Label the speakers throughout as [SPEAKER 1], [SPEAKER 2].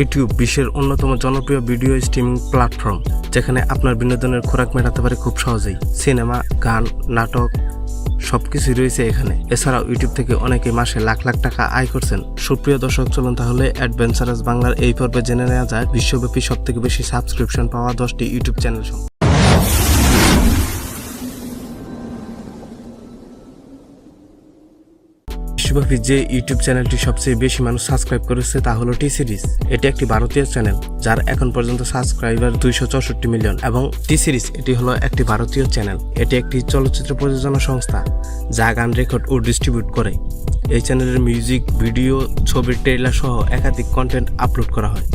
[SPEAKER 1] YouTube বিশ্বের অন্যতম জনপ্রিয় ভিডিও স্ট্রিমিং প্ল্যাটফর্ম, যেখানে আপনার বিনোদনের খোরাক মেটাতে পারে খুব সহজেই। সিনেমা, গান, নাটক সব কিছুই রয়েছে এখানে। এছাড়াও ইউটিউব থেকে অনেকে মাসে লাখ লাখ টাকা আয় করছেন। সুপ্রিয় দর্শক, চলুন তাহলে অ্যাডভেঞ্চারাস বাংলার এই পর্বে জেনে নেওয়া যায় বিশ্বব্যাপী সবথেকে বেশি সাবস্ক্রিপশন পাওয়া দশটি ইউটিউব চ্যানেল বিশ্বব্যাপী যে ইউটিউব চ্যানেলটি সবচেয়ে বেশি মানুষ সাবস্ক্রাইব করেছে তা হলো টি সিরিজ এটি একটি ভারতীয় চ্যানেল, যার এখন পর্যন্ত সাবস্ক্রাইবার দুইশো চৌষট্টি মিলিয়ন এবং টি সিরিজ এটি হলো একটি ভারতীয় চ্যানেল। এটি একটি চলচ্চিত্র প্রযোজনা সংস্থা, যা গান রেকর্ড ও ডিস্ট্রিবিউট করে। এই চ্যানেলের মিউজিক ভিডিও ছবির ট্রেলার সহ একাধিক কন্টেন্ট আপলোড করা হয়।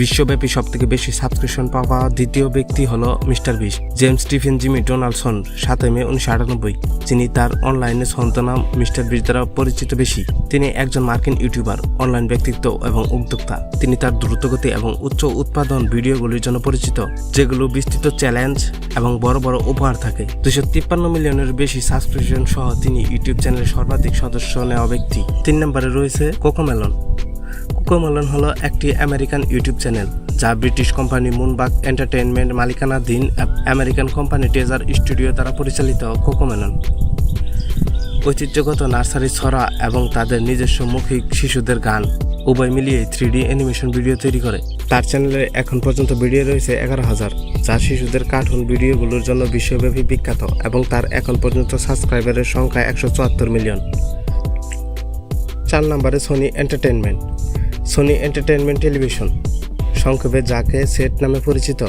[SPEAKER 1] বিশ্বব্যাপী সব থেকে বেশি সাবস্ক্রিপশন পাওয়া দ্বিতীয় ব্যক্তি হলো মিস্টার বিশ, জেমস স্টিফেন জিমি ডোনাল্ডসন সাতই মে উনিশশো আটানব্বই। যিনি তার অনলাইনে নাম মিস্টার বিশ দ্বারা পরিচিত বেশি। তিনি একজন মার্কিন ইউটিউবার অনলাইন ব্যক্তিত্ব এবং উদ্যোক্তা। তিনি তার দ্রুতগতি এবং উচ্চ উৎপাদন ভিডিওগুলির জন্য পরিচিত, যেগুলো বিস্তৃত চ্যালেঞ্জ এবং বড় বড় উপহার থাকে। দুশো তিপ্পান্ন মিলিয়নের বেশি সাবস্ক্রিপশন সহ তিনি ইউটিউব চ্যানেলের সর্বাধিক সদস্য নেওয়া ব্যক্তি। তিন নম্বরে রয়েছে কোকোমেলন। কোকোমেলন হলো একটি আমেরিকান ইউটিউব চ্যানেল, যা ব্রিটিশ কোম্পানি মুনবাগ এন্টারটেইনমেন্ট মালিকানাধীন আমেরিকান কোম্পানি টেজার স্টুডিও দ্বারা পরিচালিত কোকোমেলন ঐতিহ্যগত নার্সারি ছড়া এবং তাদের নিজস্ব মৌখিক শিশুদের গান উভয় মিলিয়ে থ্রি ডি অ্যানিমেশন ভিডিও তৈরি করে। তার চ্যানেলে এখন পর্যন্ত ভিডিও রয়েছে এগারো হাজার, যা শিশুদের কার্টুন ভিডিওগুলোর জন্য বিশ্বব্যাপী বিখ্যাত এবং তার এখন পর্যন্ত সাবস্ক্রাইবারের সংখ্যা একশো চুয়াত্তর মিলিয়ন। চার নম্বরে Sony entertainment Sony entertainment television সংক্ষেপে যাকে সেট নামে পরিচিত,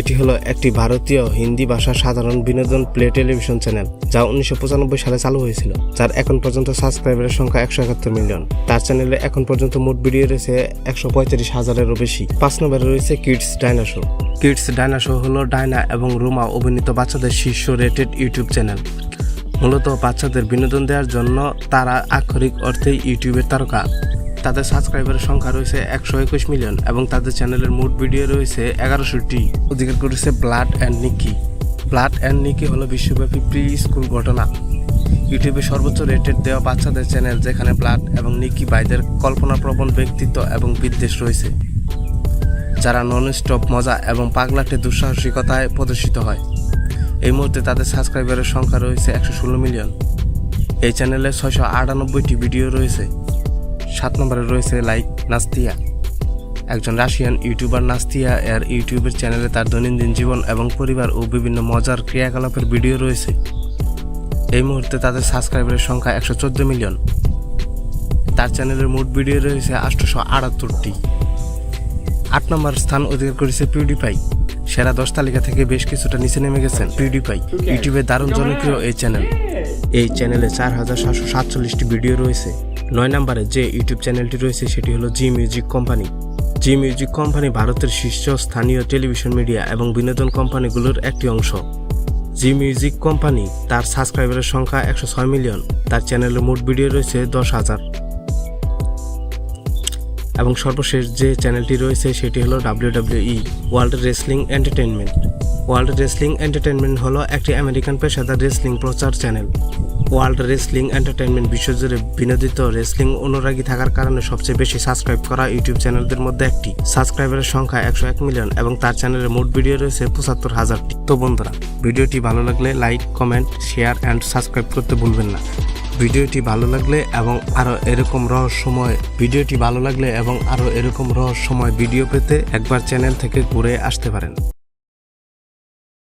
[SPEAKER 1] এটি হলো একটি ভারতীয় হিন্দি ভাষা সাধারণ বিনোদন প্লে টেলিভিশন চ্যানেল যা উনিশশো পঁচানব্বই সালে চালু হয়েছিল। যার এখন পর্যন্ত সাবস্ক্রাইবারের সংখ্যা একশো একাত্তর মিলিয়ন তার চ্যানেলে এখন পর্যন্ত মোট ভিডিও রয়েছে একশো পঁয়ত্রিশ হাজারেরও বেশি। পাঁচ নম্বরে রয়েছে কিডস ডাইনাশো কিডস ডাইনাশো হলো ডায়না এবং রোমা অভিনীত বাচ্চাদের শীর্ষ রেটেড ইউটিউব চ্যানেল মূলত বাচ্চাদের বিনোদন দেওয়ার জন্য তারা আক্ষরিক অর্থেই ইউটিউবের তারকা। তাদের সাবস্ক্রাইবারের সংখ্যা রয়েছে একশো একুশ মিলিয়ন এবং তাদের চ্যানেলের মোট ভিডিও রয়েছে এগারোশোটি। অধিকার করেছে Vlad and Niki Vlad and Niki হলো বিশ্বব্যাপী প্রি স্কুল ঘটনা ইউটিউবে সর্বোচ্চ রেটেড দেওয়া বাচ্চাদের চ্যানেল যেখানে ব্লাড এবং নিকি বাইদের কল্পনাপ্রবণ ব্যক্তিত্ব এবং বিদ্বেষ রয়েছে। যারা নন স্টপ মজা এবং পাগলাটে দুঃসাহসিকতায় প্রদর্শিত হয়। এই মুহূর্তে তাদের সাবস্ক্রাইবারের সংখ্যা রয়েছে একশো ষোলো মিলিয়ন এই চ্যানেলে ছয়শো আটানব্বইটি ভিডিও রয়েছে। সাত নম্বরে রয়েছে লাইক নাস্তিয়া। একজন রাশিয়ান ইউটিউবার নাস্তিয়া, এর ইউটিউবের চ্যানেলে তার দৈনন্দিন জীবন এবং পরিবার ও বিভিন্ন মজার ক্রিয়াকলাপের ভিডিও রয়েছে। এই মুহূর্তে তাদের সাবস্ক্রাইবারের সংখ্যা একশো চোদ্দ মিলিয়ন। তার চ্যানেলের মোট ভিডিও রয়েছে আটশোশো আটাত্তরটি। আট নম্বর স্থান অধিকার করেছে পিউডিপাই সেরা দশ তালিকা থেকে বেশ কিছুটা নিচে নেমে গেছেন পিউডিপাই ইউটিউবে দারুণ জনপ্রিয় এই চ্যানেল। এই চ্যানেলে চার হাজার সাতশো সাতচল্লিশটি ভিডিও রয়েছে। নয় নম্বরে যে ইউটিউব চ্যানেলটি রয়েছে সেটি হলো Zee music company Zee music company ভারতের শীর্ষ স্থানীয় টেলিভিশন মিডিয়া এবং বিনোদন কোম্পানিগুলোর একটি অংশ। জি মিউজিক কোম্পানি তার সাবস্ক্রাইবারের সংখ্যা একশো ছয় মিলিয়ন, তার চ্যানেলের মোট ভিডিও রয়েছে দশ হাজার। এবং সর্বশেষ যে চ্যানেলটি রয়েছে সেটি হলো WWE world wrestling entertainment world wrestling entertainment হলো একটি আমেরিকান পেশাদার রেসলিং প্রচার চ্যানেল। ওয়ার্ল্ড রেসলিং এন্টারটেনমেন্ট বিশ্বজুড়ে বিনোদিত রেসলিং অনুরাগী থাকার কারণে সবচেয়ে বেশি সাবস্ক্রাইব করা ইউটিউব চ্যানেলদের মধ্যে একটি। সাবস্ক্রাইবারের সংখ্যা একশো এক মিলিয়ন এবং তার চ্যানেলের মোট ভিডিও রয়েছে পঁচাত্তর হাজারটি। তো বন্ধুরা, ভিডিওটি ভালো লাগলে like, comment, share and subscribe করতে ভুলবেন না। ভিডিওটি ভালো লাগলে এবং আরও এরকম রহস্যময় ভিডিওটি ভালো লাগলে এবং আরও এরকম রহস্যময় ভিডিও পেতে একবার চ্যানেল থেকে ঘুরে আসতে পারেন।